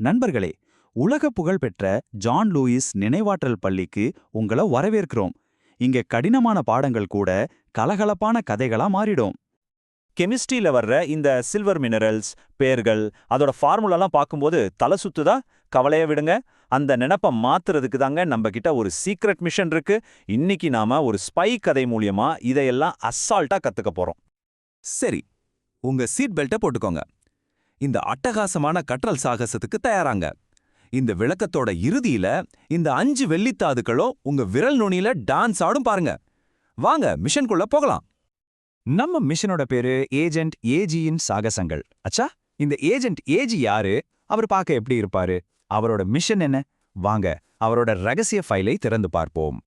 நண்பர்களே உலக புகழ்பெற்ற ஜான் லூயிஸ் நினைவாற்றல் பள்ளிக்கு உங்கள வரவேற்கிறோம். இங்க கடினமான பாடங்கள் கூட கலகலப்பான கதைகளா மாறிடும். கெமிஸ்ட்ரியில வர்ற இந்த சில்வர் மினரல்ஸ் பேர்கள் அதோட ஃபார்முலாலாம் பார்க்கும்போது தலை சுத்துதா? கவலைய விடுங்க. அந்த நினப்ப மாத்துறதுக்கு தாங்க நம்ம கிட்ட ஒரு சீக்ரெட் மிஷன் இருக்கு. இன்னைக்கு நாம ஒரு ஸ்பை கதை மூலியமா இதையெல்லாம் அசால்ட்டா கத்துக்க போறோம். சரி உங்க சீட் பெல்ட்டை போட்டுக்கோங்க. இந்த அட்டகாசமான கற்றல் சாகசத்துக்கு தயாராங்க. இந்த விளக்கத்தோட இறுதியில இந்த அஞ்சு வெள்ளித்தாதுக்களும் உங்க விரல் நுனியில டான்ஸ் ஆடும் பாருங்க. வாங்க மிஷனுக்குள்ள போகலாம். நம்ம மிஷனோட பேரு ஏஜென்ட் ஏஜியின் சாகசங்கள். அச்சா இந்த ஏஜென்ட் ஏஜி யாரு? அவர் பார்க்க எப்படி இருப்பாரு? அவரோட மிஷன் என்ன? வாங்க அவரோட ரகசிய ஃபைலை திறந்து பார்ப்போம்.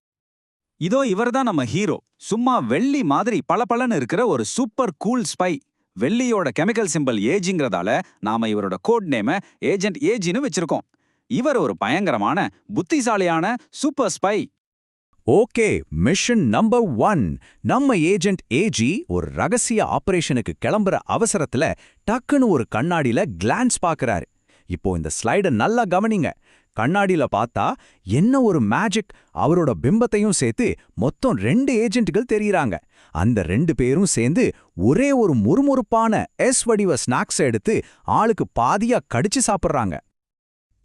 இதோ இவர்தான் நம்ம ஹீரோ. சும்மா வெள்ளி மாதிரி பளபளன்னு இருக்கிற ஒரு சூப்பர் கூல் ஸ்பை. வெள்ளியோட கெமிக்கல் சிம்பிள் ஏஜிங்கிறதால நாம இவரோட கோட் நேம ஏஜென்ட் ஏஜின்னு வச்சிருக்கோம். இவர் ஒரு பயங்கரமான புத்திசாலியான super spy okay mission number one நம்ம ஏஜென்ட் ஏஜி ஒரு ரகசிய ஆபரேஷனுக்கு கிளம்புற அவசரத்துல டக்குன்னு ஒரு கண்ணாடியில கிளான்ஸ் பாக்குறாரு. இப்போ இந்த ஸ்லைட நல்லா கவனிங்க. கண்ணாடியில பார்த்தா என்ன ஒரு மேஜிக் அவரோட பிம்பத்தையும் சேர்த்து மொத்தம் ரெண்டு ஏஜென்ட்கள் தெரியறாங்க. அந்த ரெண்டு பேரும் சேர்ந்து ஒரே ஒரு முறுமுறுப்பான எஸ் வடிவ ஸ்நாக்ஸை எடுத்து ஆளுக்கு பாதியா கடிச்சு சாப்பிட்றாங்க.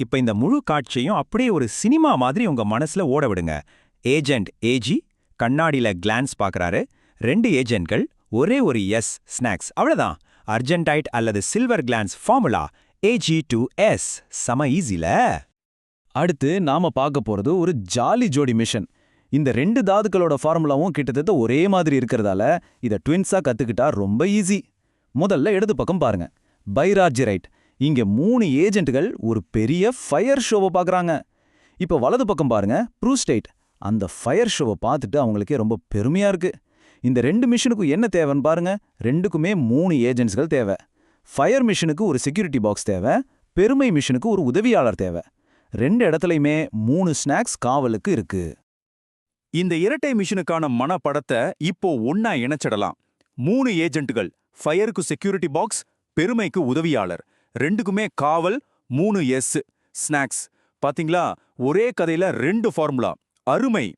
இப்ப இந்த முழு காட்சியும் அப்படியே ஒரு சினிமா மாதிரி உங்க மனசுல ஓட விடுங்க. ஏஜென்ட் ஏஜி கண்ணாடியில கிளான்ஸ் பார்க்கறாரு ரெண்டு ஏஜென்ட்கள் ஒரே ஒரு எஸ் ஸ்நாக்ஸ் அவ்வளவுதான். அர்ஜென்டைட் அல்லது silver glance formula AG two S சம ஈஸில அடுத்து நாம பார்க்க போறது ஒரு ஜாலி ஜோடி மிஷன். இந்த ரெண்டு தாதுக்களோட ஃபார்முலாவும் கிட்டத்தட்ட ஒரே மாதிரி இருக்கிறதால இத ட்வின்ஸா கத்துக்கிட்டா ரொம்ப ஈஸி. முதல்ல இடது பக்கம் பாருங்க. பைராஜிரைட் இங்க மூணு ஏஜென்ட்கள் ஒரு பெரிய ஃபயர் ஷோவை பார்க்குறாங்க இப்போ வலது பக்கம் பாருங்க. ப்ரூஸ்டேட் அந்த ஃபயர் ஷோவை பார்த்துட்டு அவங்களுக்கே ரொம்ப பெருமையா இருக்கு. இந்த ரெண்டு மிஷனுக்கும் என்ன தேவைன்னு பாருங்க. ரெண்டுக்குமே மூணு ஏஜென்ட்ஸ்கள் தேவை. ஃபயர் மிஷனுக்கு ஒரு செக்யூரிட்டி பாக்ஸ் தேவை. பெருமை மிஷனுக்கு ஒரு உதவியாளர் தேவை. ரெண்டு இடத்துலையுமே மூணு ஸ்நாக்ஸ் காவலுக்கு இருக்கு. இந்த இரட்டை மிஷினுக்கான மனப்படத்தை இப்போ ஒன்னா இணைச்சிடலாம். மூணு ஏஜென்ட்டுகள் ஃபயருக்கு செக்யூரிட்டி பாக்ஸ் பெருமைக்கு உதவியாளர். ரெண்டுக்குமே காவல் மூணு எஸ் ஸ்நாக்ஸ். பாத்தீங்களா? ஒரே கதையில ரெண்டு ஃபார்முலா. அருமை!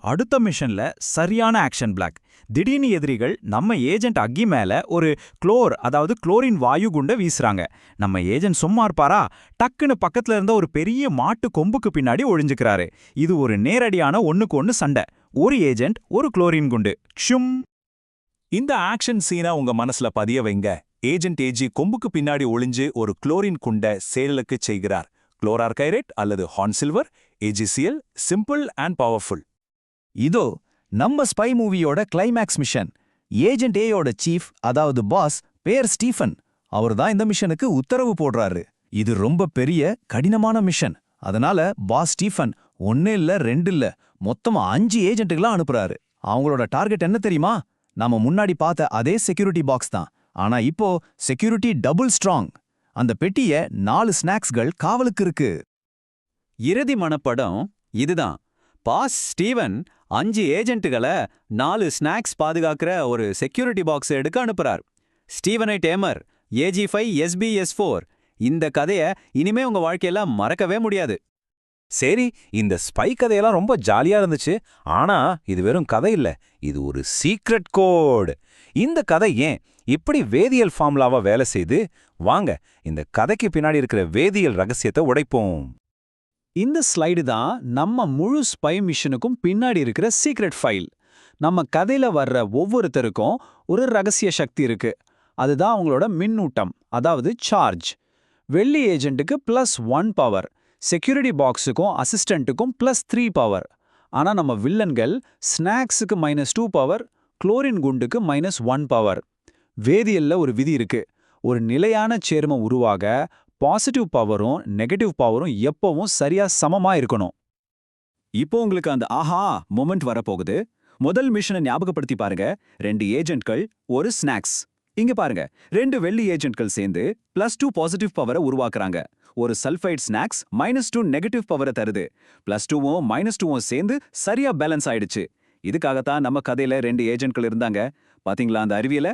அடுத்த மிஷன்ல சரியான ஆக்ஷன் பிளாக். திடீர்னு எதிரிகள் நம்ம ஏஜென்ட் அக்கி மேல ஒரு குளோர் அதாவது குளோரின் வாயு குண்ட வீசுறாங்க. நம்ம ஏஜென்ட் சும்மா இருப்பாரா? டக்குன்னு பக்கத்துல இருந்த ஒரு பெரிய மாட்டு கொம்புக்கு பின்னாடி ஒழிஞ்சுக்கிறாரு. இது ஒரு நேரடியான ஒண்ணுக்கு ஒன்னு சண்டை. ஒரு ஏஜென்ட் ஒரு குளோரின் குண்டு. ஷும் இந்த ஆக்ஷன் சீனா உங்க மனசுல பதிய வைங்க. ஏஜென்ட் ஏஜி கொம்புக்கு பின்னாடி ஒளிஞ்சு ஒரு குளோரின் குண்ட சேலுக்கு செய்கிறார். குளோரார்கைரேட் அல்லது horn silver AGCL simple and powerful. இதோ நம்ம ஸ்பை மூவியோட கிளைமேக்ஸ் மிஷன் ஏஜென்ட் ஏயோட சீஃப் அதாவது பாஸ் பேர் ஸ்டீஃபன். அவர் தான் இந்த மிஷனுக்கு உத்தரவு போடுறாரு. இது ரொம்ப பெரிய கடினமான மிஷன் அதனால பாஸ் ஸ்டீஃபன் ஒன்னு இல்ல ரெண்டு இல்ல மொத்தமா அஞ்சு ஏஜென்ட்டுகளா அனுப்புறாரு. அவங்களோட டார்கெட் என்ன தெரியுமா? நாம முன்னாடி பார்த்த அதே செக்யூரிட்டி பாக்ஸ் தான். ஆனா இப்போ செக்யூரிட்டி டபுள் ஸ்ட்ராங் அந்த பெட்டிய நாலு ஸ்நாக்ஸ்கள் காவலுக்கு இருக்கு. இறுதி மனப்படம் இதுதான். பாஸ் ஸ்டீவன் அஞ்சு ஏஜென்ட்டுகளை நாலு ஸ்நாக்ஸ் பாதுகாக்கிற ஒரு செக்யூரிட்டி பாக்ஸ் எடுக்க அனுப்புறார். ஸ்டீவனை டேமர் ஏஜி ஃபைவ் எஸ்பிஎஸ் ஃபோர் இந்த கதைய இனிமே உங்க வாழ்க்கையில மறக்கவே முடியாது. சரி இந்த ஸ்பை கதையெல்லாம் ரொம்ப ஜாலியா இருந்துச்சு. ஆனா இது வெறும் கதை இல்ல இது ஒரு சீக்ரெட் கோடு இந்த கதை ஏன் இப்படி வேதியியல் ஃபார்முலாவா வேலை செய்து? வாங்க இந்த கதைக்கு பின்னாடி இருக்கிற வேதியியல் ரகசியத்தை உடைப்போம். இந்த ஸ்லைடு தான் நம்ம முழு ஸ்பை மிஷனுக்கும் பின்னாடி இருக்கிற சீக்ரெட் ஃபைல் நம்ம கதையில வர்ற ஒவ்வொருத்தருக்கும் ஒரு ரகசிய சக்தி இருக்கு. அதுதான் அவங்களோட மின்னூட்டம் அதாவது சார்ஜ் வெள்ளி ஏஜென்ட்டுக்கு ப்ளஸ் ஒன் பவர் செக்யூரிட்டி பாக்ஸுக்கும் அசிஸ்டண்ட்டுக்கும் ப்ளஸ் த்ரீ பவர் ஆனா நம்ம வில்லன்கள் ஸ்நாக்ஸுக்கு மைனஸ் டூ பவர் குளோரின் குண்டுக்கு மைனஸ் ஒன் பவர் வேதியியல்ல ஒரு விதி இருக்கு. ஒரு நிலையான சேர்மம் உருவாக பாசிட்டிவ் பவரும் நெகட்டிவ் பவரும் எப்பவும் சரியா சமமா இருக்கணும். இப்போ உங்களுக்கு அந்த ஆஹா மொமெண்ட் வரப்போகுது. முதல் மிஷனை ஞாபகப்படுத்தி பாருங்க. ரெண்டு ஏஜென்ட்கள் ஒரு ஸ்நாக்ஸ். இங்க பாருங்க. ரெண்டு வெள்ளி ஏஜென்ட்கள் சேர்ந்து பிளஸ் டூ பாசிட்டிவ் பவரை உருவாக்குறாங்க. ஒரு sulphide snacks minus two negative பவரை தருது. பிளஸ் டூவும் மைனஸ் டூவும் சேர்ந்து சரியா பேலன்ஸ் ஆயிடுச்சு. இதுக்காகத்தான் நம்ம கதையில ரெண்டு ஏஜென்ட்கள் இருந்தாங்க. பாத்தீங்களா அந்த அறிவியல?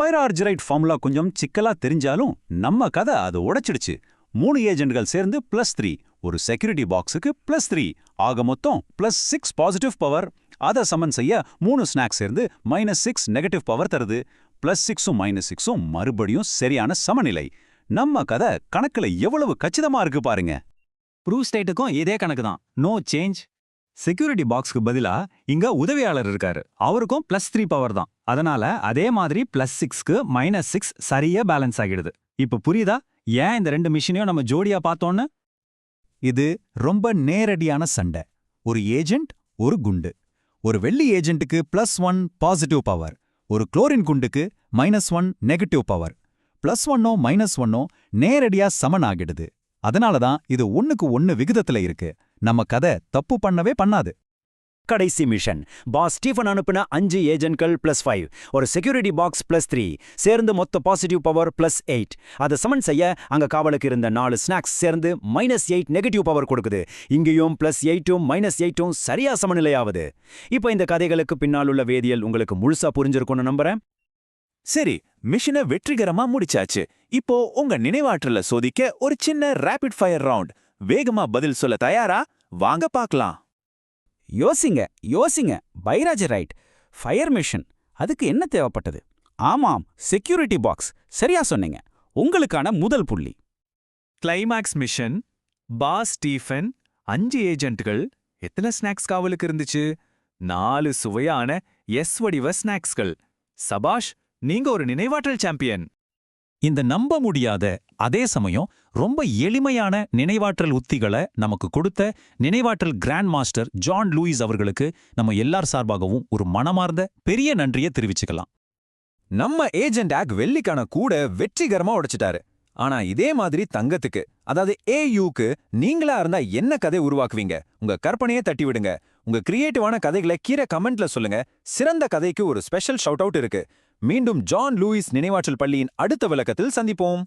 பைரார்ஜிரைட் ஃபார்முலா கொஞ்சம் சிக்கலா தெரிஞ்சாலும் நம்ம கதை அதை உடைச்சிடுச்சு. மூணு ஏஜென்ட்கள் சேர்ந்து பிளஸ் த்ரீ ஒரு செக்யூரிட்டி பாக்ஸுக்கு பிளஸ் த்ரீ ஆக மொத்தம் பிளஸ் சிக்ஸ் பாசிட்டிவ் பவர் அதை சமன் செய்ய மூணு ஸ்நாக்ஸ் சேர்ந்து மைனஸ் சிக்ஸ் நெகட்டிவ் பவர் தருது. பிளஸ் சிக்ஸும் மைனஸ் சிக்ஸும் மறுபடியும் சரியான சமநிலை. நம்ம கதை கணக்குல எவ்வளவு கச்சிதமா இருக்கு பாருங்க. ப்ரூவ் ஸ்டேட்டுக்கும் இதே கணக்கு தான் நோ சேஞ்ச் செக்யூரிட்டி பாக்ஸ்க்கு பதிலா இங்க உதவியாளர் இருக்காரு. அவருக்கும் பிளஸ் த்ரீ பவர் தான். அதனால அதே மாதிரி பிளஸ் சிக்ஸ்க்கு மைனஸ் சிக்ஸ் சரியா பேலன்ஸ் ஆகிடுது. இப்ப புரியுதா? ஏன் இந்த ரெண்டு மிஷினையும் நம்ம ஜோடியா பார்த்தோன்னு இது ரொம்ப நேரடியான சண்டை. ஒரு ஏஜென்ட் ஒரு குண்டு. ஒரு வெள்ளி ஏஜென்ட்டுக்கு பிளஸ் ஒன் பாசிட்டிவ் பவர் ஒரு chlorine குண்டுக்கு minus one negative power plus ஒன்னோ மைனஸ் ஒன்னோ நேரடியா சமன் ஆகிடுது அதனால தான் இது ஒண்ணுக்கு ஒன்னு விகிதத்துல இருக்கு. நம்ம கதை தப்பு பண்ணவே பண்ணாது. கடைசி மிஷன். பாஸ் ஸ்டீஃபன் அனுப்பின அஞ்சு ஏஜென்ட்கள் பிளஸ் ஃபைவ் ஒரு செக்யூரிட்டி பாக்ஸ் பிளஸ் த்ரீ சேர்ந்து மொத்த பாசிட்டிவ் பவர் பிளஸ் எயிட் அதை சமன் செய்ய அங்க காவலுக்கு இருந்த நாலு ஸ்நாக்ஸ் சேர்ந்து மைனஸ் எயிட் நெகட்டிவ் பவர் கொடுக்குது. இங்கேயும் பிளஸ் எயிட்டும் மைனஸ் எயிட்டும் சரியா சமநிலையாவது. இப்போ இந்த கதைகளுக்கு பின்னால் உள்ள வேதியியல் உங்களுக்கு முழுசா புரிஞ்சிருக்கும்னு நம்புறேன். சரி மிஷனை வெற்றிகரமா முடிச்சாச்சு. இப்போ உங்க நினைவாற்றல சோதிக்க ஒரு சின்ன ரேபிட் ஃபயர் ரவுண்ட் வேகமா பதில் சொல்ல தயாரா? வாங்க பார்க்கலாம். யோசிங்க யோசிங்க. பைராஜ் ரைட். Fire mission. அதுக்கு என்ன தேவைப்பட்டது? ஆமாம் செக்யூரிட்டி பாக்ஸ். சரியா சொன்னீங்க. உங்களுக்கான முதல் புள்ளி. கிளைமேக்ஸ் மிஷன் பாஸ் ஸ்டீஃபன் அஞ்சு ஏஜென்ட்கள். எத்தனை ஸ்நாக்ஸ் காவலுக்கு இருந்துச்சு? நாலு சுவையான எஸ் வடிவ ஸ்நாக்ஸ்கள். சபாஷ் நீங்க ஒரு நினைவாற்றல் சாம்பியன். இந்த நம்ப முடியாத அதே சமயம் ரொம்ப எளிமையான நினைவாற்றல் உத்திகளை நமக்கு கொடுத்த நினைவாற்றல் கிராண்ட் மாஸ்டர் ஜான் லூயிஸ் அவர்களுக்கு நம்ம எல்லார் சார்பாகவும் ஒரு மனமார்ந்த பெரிய நன்றியை தெரிவிச்சுக்கலாம். நம்ம ஏஜென்ட் ஆக் வெள்ளிக்கான கூட வெற்றிகரமா உடைச்சிட்டாரு. ஆனா இதே மாதிரி தங்கத்துக்கு அதாவது ஏயூக்கு நீங்களா இருந்தா என்ன கதை உருவாக்குவீங்க? உங்க கற்பனையே தட்டி விடுங்க உங்க கிரியேட்டிவான கதைகளை கீழே கமெண்ட்ல சொல்லுங்க. சிறந்த கதைக்கு ஒரு ஸ்பெஷல் ஷவுட் அவுட் இருக்கு. மீண்டும் ஜான் லூயிஸ் நினைவாற்றல் பள்ளியின் அடுத்த விளக்கத்தில் சந்திப்போம்.